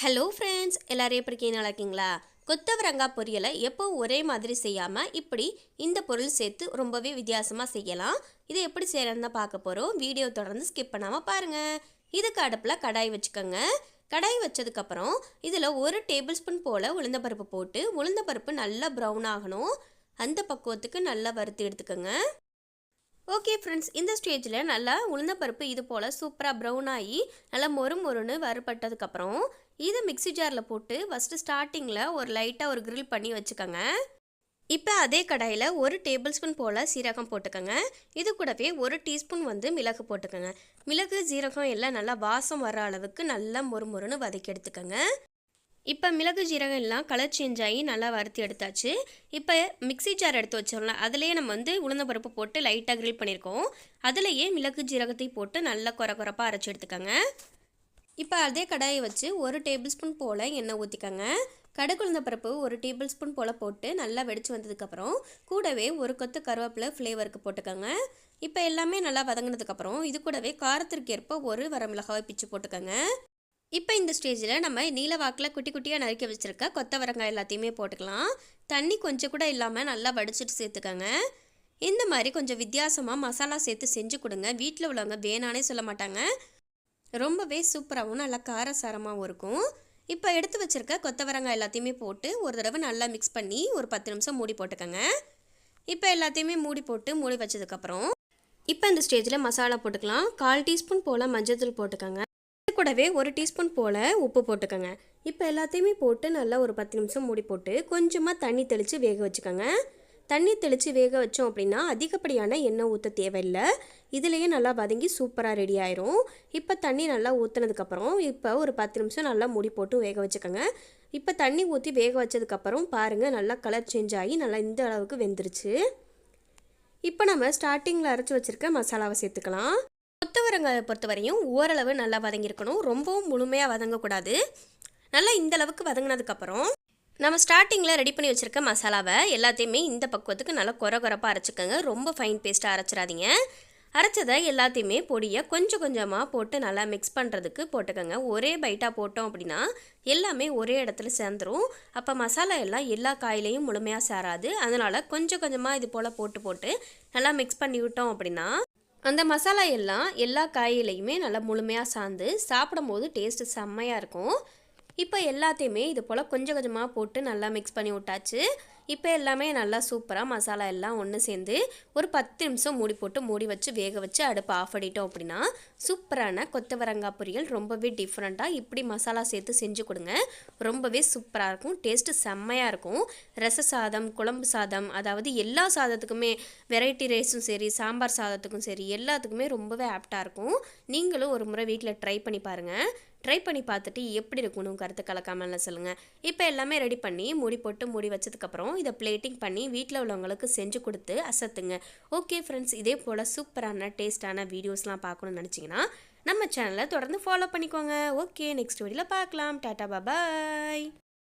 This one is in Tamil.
ஹலோ ஃப்ரெண்ட்ஸ் எல்லோரும் எப்படி இருக்கீங்க? நல்லா இருக்கீங்களா? கொத்தவரங்காய் பொரியலை எப்போ ஒரே மாதிரி செய்யாமல் இப்படி இந்த பொருள் சேர்த்து ரொம்பவே வித்தியாசமாக செய்யலாம். இதை எப்படி செய்யறதுன்னு தான் பார்க்க போகிறோம் வீடியோ தொடர்ந்து ஸ்கிப் பண்ணாமல் பாருங்கள் இதுக்கு அடுப்பில் கடாய் வச்சுக்கோங்க. கடாய் வச்சதுக்கப்புறம் இதில் ஒரு டேபிள் ஸ்பூன் போல் உளுந்தப்பருப்பு போட்டு உளுந்தப்பருப்பு நல்லா ப்ரௌன் ஆகணும். அந்த பக்குவத்துக்கு நல்லா வறுத்து எடுத்துக்கோங்க. ஓகே ஃப்ரெண்ட்ஸ் இந்த ஸ்டேஜில் நல்லா உளுந்தப்பருப்பு இது போல் சூப்பராக ப்ரௌன் ஆகி நல்லா மொறு மொறுன்னு வறுபட்டதுக்கப்புறம் இதை மிக்ஸி ஜாரில் போட்டு ஃபஸ்ட்டு ஸ்டார்டிங்கில் ஒரு லைட்டாக ஒரு கிரில் பண்ணி வச்சுக்கோங்க. இப்போ அதே கடாயில் ஒரு டேபிள் ஸ்பூன் போல் சீரகம் போட்டுக்கோங்க. இது கூடவே ஒரு டீஸ்பூன் வந்து மிளகு போட்டுக்கோங்க. மிளகு ஜீரகம் எல்லாம் நல்லா வாசம் வர அளவுக்கு நல்லா மொறு மொறுன்னு வதக்கி எடுத்துக்கோங்க. இப்போ மிளகு ஜீரகம் எல்லாம் கலர் சேஞ்ச் ஆகி நல்லா வறுத்து எடுத்தாச்சு. இப்போ மிக்ஸி ஜார் எடுத்து வச்சோம்ல அதுலேயே நம்ம வந்து உளுந்த பருப்பு போட்டு லைட்டாக கிரில் பண்ணியிருக்கோம் அதுலேயே மிளகு ஜீரகத்தை போட்டு நல்லா குறை குறைப்பாக அரைச்சி எடுத்துக்கோங்க. இப்போ அதே கடாயை வச்சு ஒரு டேபிள் ஸ்பூன் போல் எண்ணெய் ஊற்றிக்கோங்க கடுகுளுந்த பருப்பு ஒரு டேபிள் ஸ்பூன் போல் போட்டு நல்லா வெடித்து வந்ததுக்கப்புறம் கூடவே ஒரு கொத்து கருவேப்பிலை ஃப்ளேவருக்கு போட்டுக்கோங்க. இப்போ எல்லாமே நல்லா வதங்கினதுக்கப்புறம் இது கூடவே காரத்திற்கு ஏற்ப ஒரு வரமிளகாவை பிச்சு போட்டுக்கோங்க. இப்போ இந்த ஸ்டேஜில் நம்ம நீல வாக்கில் குட்டி குட்டியாக நறுக்கி வச்சுருக்க கொத்தவரங்காய் எல்லாத்தையுமே போட்டுக்கலாம். தண்ணி கொஞ்சம் கூட இல்லாமல் நல்லா வடிச்சிட்டு சேர்த்துக்கோங்க. இந்த மாதிரி கொஞ்சம் வித்தியாசமாக மசாலா சேர்த்து செஞ்சு கொடுங்க. வீட்டில் உள்ளவங்க வேணானே சொல்ல மாட்டாங்க. ரொம்பவே சூப்பராகவும் நல்லா காரசாரமாகவும் இருக்கும். இப்போ எடுத்து வச்சுருக்க கொத்தவரங்காய் எல்லாத்தையுமே போட்டு ஒரு தடவை நல்லா மிக்ஸ் பண்ணி ஒரு பத்து நிமிஷம் மூடி போட்டுக்கோங்க. இப்போ எல்லாத்தையுமே மூடி போட்டு மூடி வச்சதுக்கப்புறம் இப்போ இந்த ஸ்டேஜில் மசாலா போட்டுக்கலாம். கால் டீஸ்பூன் போல் மஞ்சள்தூள் போட்டுக்கோங்க. கூடவே ஒரு டீஸ்பூன் போல் உப்பு போட்டுக்கோங்க. இப்போ எல்லாத்தையுமே போட்டு நல்லா ஒரு பத்து நிமிஷம் மூடி போட்டு கொஞ்சமாக தண்ணி தெளித்து வேக வச்சுக்கோங்க. தண்ணி தெளித்து வேக வச்சோம் அப்படின்னா அதிகப்படியான எண்ணெய் ஊற்ற தேவையில்லை. இதுலேயே நல்லா வதங்கி சூப்பராக ரெடி ஆயிரும். இப்போ தண்ணி நல்லா ஊற்றுனதுக்கப்புறம் இப்போ ஒரு பத்து நிமிஷம் நல்லா மூடி போட்டு வேக வச்சுக்கோங்க. இப்போ தண்ணி ஊற்றி வேக வச்சதுக்கப்புறம் பாருங்கள் நல்லா கலர் சேஞ்ச் ஆகி நல்லா இந்த அளவுக்கு வெந்துருச்சு. இப்போ நம்ம ஸ்டார்டிங்கில் அரைச்சி வச்சுருக்க மசாலாவை சேர்த்துக்கலாம். கொத்தவரங்காயை பொறுத்தவரையும் ஓரளவு நல்லா வதங்கியிருக்கணும். ரொம்பவும் முழுமையாக வதங்கக்கூடாது. நல்லா இந்த அளவுக்கு வதங்கினதுக்கப்புறம் நம்ம ஸ்டார்டிங்கில் ரெடி பண்ணி வச்சுருக்க மசாலாவை எல்லாத்தையுமே இந்த பக்குவத்துக்கு நல்லா குறை குறைப்பாக அரைச்சிக்கோங்க. ரொம்ப ஃபைன் பேஸ்ட்டாக அரைச்சிடாதீங்க. அரைச்சதை எல்லாத்தையுமே பொடியை கொஞ்சம் கொஞ்சமாக போட்டு நல்லா மிக்ஸ் பண்ணுறதுக்கு போட்டுக்கோங்க. ஒரே பைட்டாக போட்டோம் அப்படின்னா எல்லாமே ஒரே இடத்துல சேர்ந்துரும். அப்போ மசாலா எல்லாம் எல்லா காயிலையும் முழுமையாக சேராது. அதனால் கொஞ்சம் கொஞ்சமாக இது போல் போட்டு போட்டு நல்லா மிக்ஸ் பண்ணி விட்டோம் அப்படின்னா அந்த மசாலா எல்லாம் எல்லா காயிலையுமே நல்லா முழுமையாக சார்ந்து சாப்பிடும்போது டேஸ்ட்டு செம்மையாக இருக்கும். இப்போ எல்லாத்தையுமே இது போல் கொஞ்சம் கொஞ்சமாக போட்டு நல்லா மிக்ஸ் பண்ணி விட்டாச்சு. இப்போ எல்லாமே நல்லா சூப்பராக மசாலா எல்லாம் ஒன்று சேர்ந்து ஒரு பத்து நிமிஷம் மூடி போட்டு மூடி வச்சு வேக வச்சு அடுப்பு ஆஃப் பண்ணிட்டோம் அப்படின்னா சூப்பரான கொத்தவரங்காய் பொரியல் ரொம்பவே டிஃப்ரெண்ட்டாக இப்படி மசாலா சேர்த்து செஞ்சு கொடுங்க. ரொம்பவே சூப்பராக இருக்கும். டேஸ்ட்டு செம்மையாக இருக்கும். ரச சாதம் குழம்பு சாதம் அதாவது எல்லா சாதத்துக்குமே வெரைட்டி ரைஸும் சரி சாம்பார் சாதத்துக்கும் சரி எல்லாத்துக்குமே ரொம்பவே ஆப்டாக இருக்கும். நீங்களும் ஒரு முறை வீட்டில் ட்ரை பண்ணி பாருங்கள் ட்ரை பண்ணி பார்த்துட்டு எப்படி இருக்குன்னு கருத்து கலக்காமல் சொல்லுங்கள் இப்போ எல்லாமே ரெடி பண்ணி மூடி போட்டு மூடி வச்சதுக்கப்புறம் இதை பிளேட்டிங் பண்ணி வீட்டில் உள்ளவங்களுக்கு செஞ்சு கொடுத்து அசத்துங்க. ஓகே ஃப்ரெண்ட்ஸ் இதே போல் சூப்பரான டேஸ்டான வீடியோஸ்லாம் பார்க்கணும்னு நினச்சிங்கன்னா நம்ம சேனலை தொடர்ந்து ஃபாலோ பண்ணிக்கோங்க. ஓகே நெக்ஸ்ட் வீடியோவில் பார்க்கலாம். டாட்டா பாபாய்